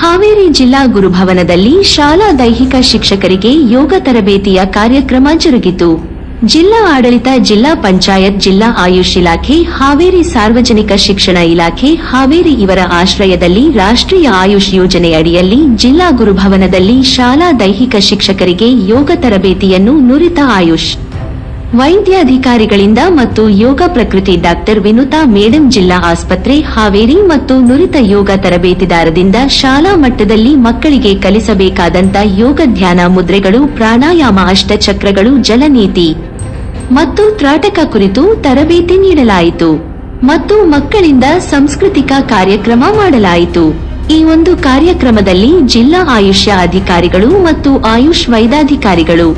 ಹಾವೇರಿ ಜಿಲ್ಲಾ ಗುರುಭವನದಲ್ಲಿ ಶಾಲಾ ದೈಹಿಕ ಶಿಕ್ಷಕರಿಗೆ ಯೋಗ ತರಬೇತಿಯ ಕಾರ್ಯಕ್ರಮ ಜರುಗಿತು. ಜಿಲ್ಲಾ ಆಡಳಿತ, ಜಿಲ್ಲಾ ಪಂಚಾಯತ್, ಜಿಲ್ಲಾ ಆಯುಷ್ ಇಲಾಖೆ, ಹಾವೇರಿ ಸಾರ್ವಜನಿಕ ಶಿಕ್ಷಣ ಇಲಾಖೆ, ಹಾವೇರಿ ಇವರ ಆಶ್ರಯದಲ್ಲಿ ರಾಷ್ಟ್ರೀಯ ಆಯುಷ್ ಯೋಜನೆ ಅಡಿಯಲ್ಲಿ ಜಿಲ್ಲಾ ಗುರುಭವನದಲ್ಲಿ ಶಾಲಾ ದೈಹಿಕ ಶಿಕ್ಷಕರಿಗೆ ಯೋಗ ತರಬೇತಿಯನ್ನು ನುರಿತ ಆಯುಷ್. ವೈದ್ಯಾಧಿಕಾರಿಗಳಿಂದ ಮತ್ತು ಯೋಗ ಪ್ರಕೃತಿ ಡಾಕ್ಟರ್ ವಿನುತಾ ಮೇಡಂ ಜಿಲ್ಲಾ ಆಸ್ಪತ್ರೆ, ಹಾವೇರಿ ಮತ್ತು ನುರಿತ ಯೋಗ ತರಬೇತಿದಾರದಿಂದ ಶಾಲಾ ಮಟ್ಟದಲ್ಲಿ ಮಕ್ಕಳಿಗೆ ಕಲಿಸಬೇಕಾದಂತ ಯೋಗ ಧ್ಯಾನ ಮುದ್ರೆಗಳು, ಪ್ರಾಣಾಯಾಮ ಅಷ್ಟಚಕ್ರಗಳು, ಜಲನೀತಿ ಮತ್ತು ತ್ರಾಟಕ ಕುರಿತು ತರಬೇತಿ ನೀಡಲಾಯಿತು ಮತ್ತು ಮಕ್ಕಳಿಂದ ಸಾಂಸ್ಕೃತಿಕ ಕಾರ್ಯಕ್ರಮ ಮಾಡಲಾಯಿತು. ಈ ಒಂದು ಕಾರ್ಯಕ್ರಮದಲ್ಲಿ ಜಿಲ್ಲಾ ಆಯುಷ್ಯ ಅಧಿಕಾರಿಗಳು ಮತ್ತು ಆಯುಷ್ ವೈದ್ಯಾಧಿಕಾರಿಗಳು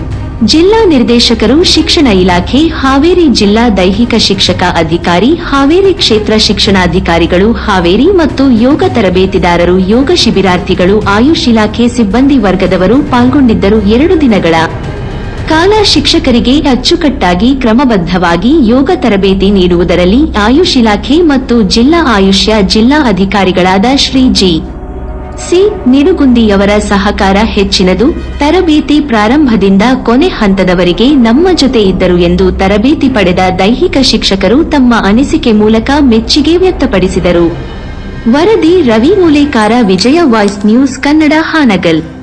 ಜಿಲ್ಲಾ ನಿರ್ದೇಶಕರು ಶಿಕ್ಷಣ ಇಲಾಖೆ, ಹಾವೇರಿ ಜಿಲ್ಲಾ ದೈಹಿಕ ಶಿಕ್ಷಕ ಅಧಿಕಾರಿ, ಹಾವೇರಿ ಕ್ಷೇತ್ರ ಶಿಕ್ಷಣಾಧಿಕಾರಿಗಳು, ಹಾವೇರಿ ಮತ್ತು ಯೋಗ ತರಬೇತಿದಾರರು, ಯೋಗ ಶಿಬಿರಾರ್ಥಿಗಳು, ಆಯುಷ್ ಇಲಾಖೆ ಸಿಬ್ಬಂದಿ ವರ್ಗದವರು ಪಾಲ್ಗೊಂಡಿದ್ದರು ಎರಡು ದಿನಗಳ ಕಾಲ. ಶಿಕ್ಷಕರಿಗೆ ಅಚ್ಚುಕಟ್ಟಾಗಿ, ಕ್ರಮಬದ್ಧವಾಗಿ ಯೋಗ ತರಬೇತಿ ನೀಡುವುದರಲ್ಲಿ ಆಯುಷ್ ಇಲಾಖೆ ಮತ್ತು ಜಿಲ್ಲಾ ಆಯುಷ್ಯ ಜಿಲ್ಲಾ ಅಧಿಕಾರಿಗಳಾದ ಶ್ರೀ ಜಿ. ಸಿ ನಿಡುಗುಂದಿಯವರ ಸಹಕಾರ ಹೆಚ್ಚಿನದು ತರಬೇತಿ ಪ್ರಾರಂಭದಿಂದ ಕೊನೆ ಹಂತದವರೆಗೆ ನಮ್ಮ ಜೊತೆ ಇದ್ದರು ಎಂದು ತರಬೇತಿ ಪಡೆದ ದೈಹಿಕ ಶಿಕ್ಷಕರು ತಮ್ಮ ಅನಿಸಿಕೆ ಮೂಲಕ ಮೆಚ್ಚುಗೆ ವ್ಯಕ್ತಪಡಿಸಿದರು. ವರದಿ ರವಿ ಮೂಲೇಕಾರ, ವಿಜಯ ವಾಯ್ಸ್ ನ್ಯೂಸ್, ಕನ್ನಡ, ಹಾನಗಲ್.